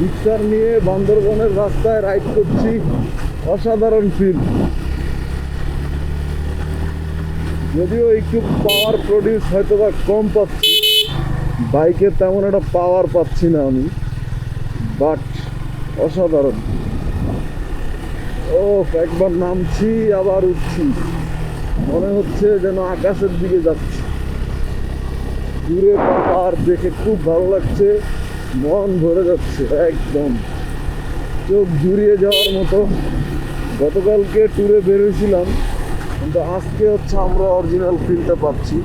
Mixer নিয়ে বান্দরবনের রাস্তায় রাইড করছি। অসাধারণ ফিল যদিও একটু পাওয়ার প্রডিউস হয়তো বা কম পাচ্ছি। বাইকে তেমন একটা পাওয়ার পাচ্ছি না আমি। বাট অসাধারণ। ও একবার নামছি, আবার উঠছি। মনে হচ্ছে যেন আকাশের দিকে যাচ্ছি। দূরে পাহাড় দেখে খুব ভালো লাগছে। মন ভরে যাচ্ছে, একদম। চোখ জুড়িয়ে যাওয়ার মতো। গতকালকে ট্যুরে বেরোছিলাম কিন্তু আজকে হচ্ছে আমরা অরিজিনাল ফিলটা পাচ্ছি,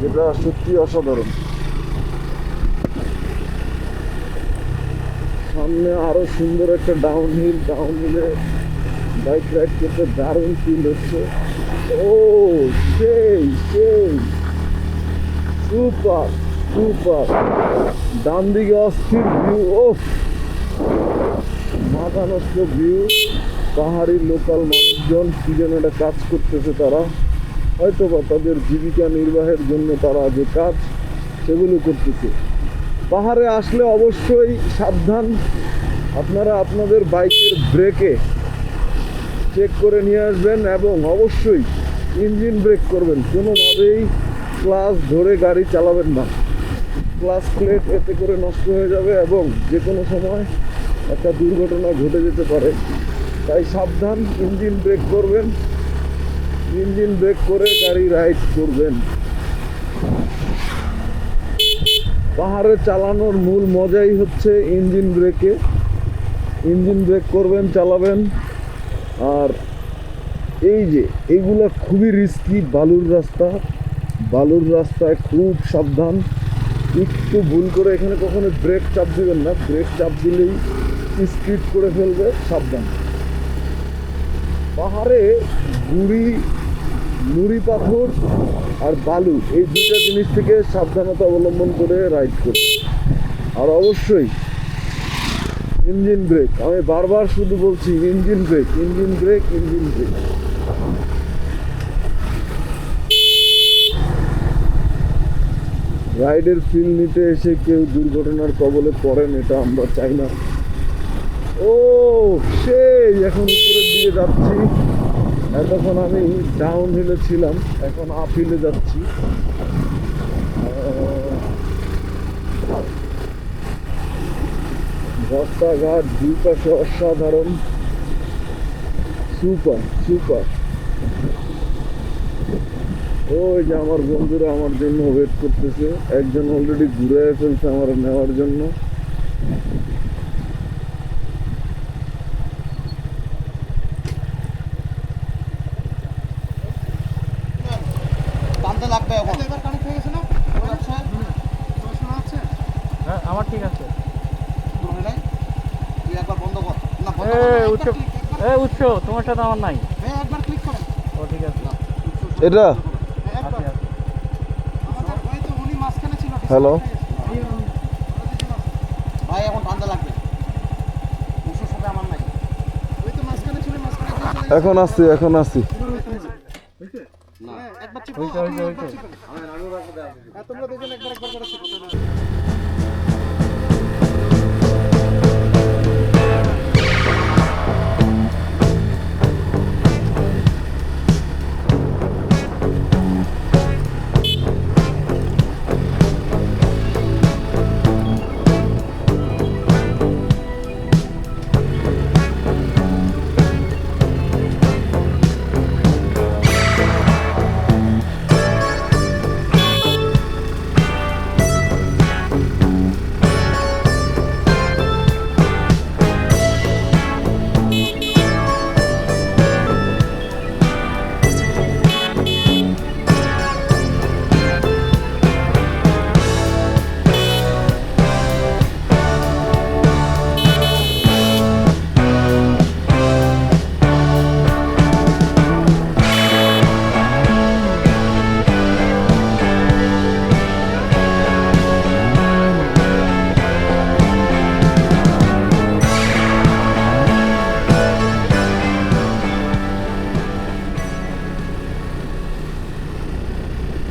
যেটা সত্যি অসাধারণ। সামনে আরও সুন্দর একটা ডাউন হিল ডাউন হিলে বাইক রাইড করতে দারুণ ফিল হচ্ছে। ও, সেই সেই। Super super. ডান দিকে অস্থির ভিউ ও মাথা নষ্ট ভিউ পাহাড়ি লোকাল মানুষজন কি যেন একটা কাজ করতেছে তারা। হয়তো বা তাদের জীবিকা নির্বাহের জন্য তারা যে কাজ, সেগুলো করতেছে। পাহাড়ে আসলে অবশ্যই সাবধান। আপনারা আপনাদের বাইকের ব্রেকে চেক করে নিয়ে আসবেন এবং অবশ্যই ইঞ্জিন ব্রেক করবেন। কোনোভাবেই ক্লাস ধরে গাড়ি চালাবেন না। ক্লাস প্লেট এতে করে নষ্ট হয়ে যাবে এবং যে কোনো সময় একটা দুর্ঘটনা ঘটে যেতে পারে। তাই সাবধান, ইঞ্জিন ব্রেক করবেন। ইঞ্জিন ব্রেক করে গাড়ি রাইড করবেন। পাহাড়ে চালানোর মূল মজাই হচ্ছে ইঞ্জিন ব্রেকে। ইঞ্জিন ব্রেক করবেন, চালাবেন। আর এই যে এইগুলা খুবই রিস্কি বালুর রাস্তা। বালুর রাস্তায় খুব সাবধান। একটু ভুল করে এখানে কখনো ব্রেক চাপ দিবেন না। ব্রেক চাপ দিলেই স্কিড করে ফেলবে, সাবধান। পাহাড়ে গুড়ি নুড়ি পাথর আর বালু, এই দুইটা জিনিস থেকে সাবধানতা অবলম্বন করে রাইড করবে আর অবশ্যই ইঞ্জিন ব্রেক আমি বারবার শুধু বলছি engine brake engine brake engine brake রাইডের ফিল নিতে এসে কেউ দুর্ঘটনার কবলে পড়েন, এটা আমরা চাই না। ও, সেই, এখন উপরের দিকে যাচ্ছি। এতক্ষণ আমি ডাউন হিলে ছিলাম, এখন আপ হিলে যাচ্ছি রাস্তাঘাট দুই পাশে অসাধারণ। সুপার সুপার ওই যে আমার বন্ধুরা আমার জন্য ওয়েট করতেছে। একজন অলরেডি ঘুরে ফেলছে আমার নেওয়ার জন্য। টানতে লাগবে এখন। এবার কানেক্ট হয়ে গেছে না? আচ্ছা। হ্যাঁ আমার ঠিক আছে। উৎস তোমার সাথে আমার নাই। হ্যাঁ একবার ক্লিক করেন ও ঠিক আছে। একবার- এটা হ্যাঁ, একবার আছে, আছে। আমাদের ওই তো উনি Hello? ভাই এখন পান্তা লাগবে। আমার নাই। এখন আসছি এখন আসছি। না। হ্যাঁ, একবার চিপ হ্যাঁ তোমরা দুজন একবার একবার করে চিপো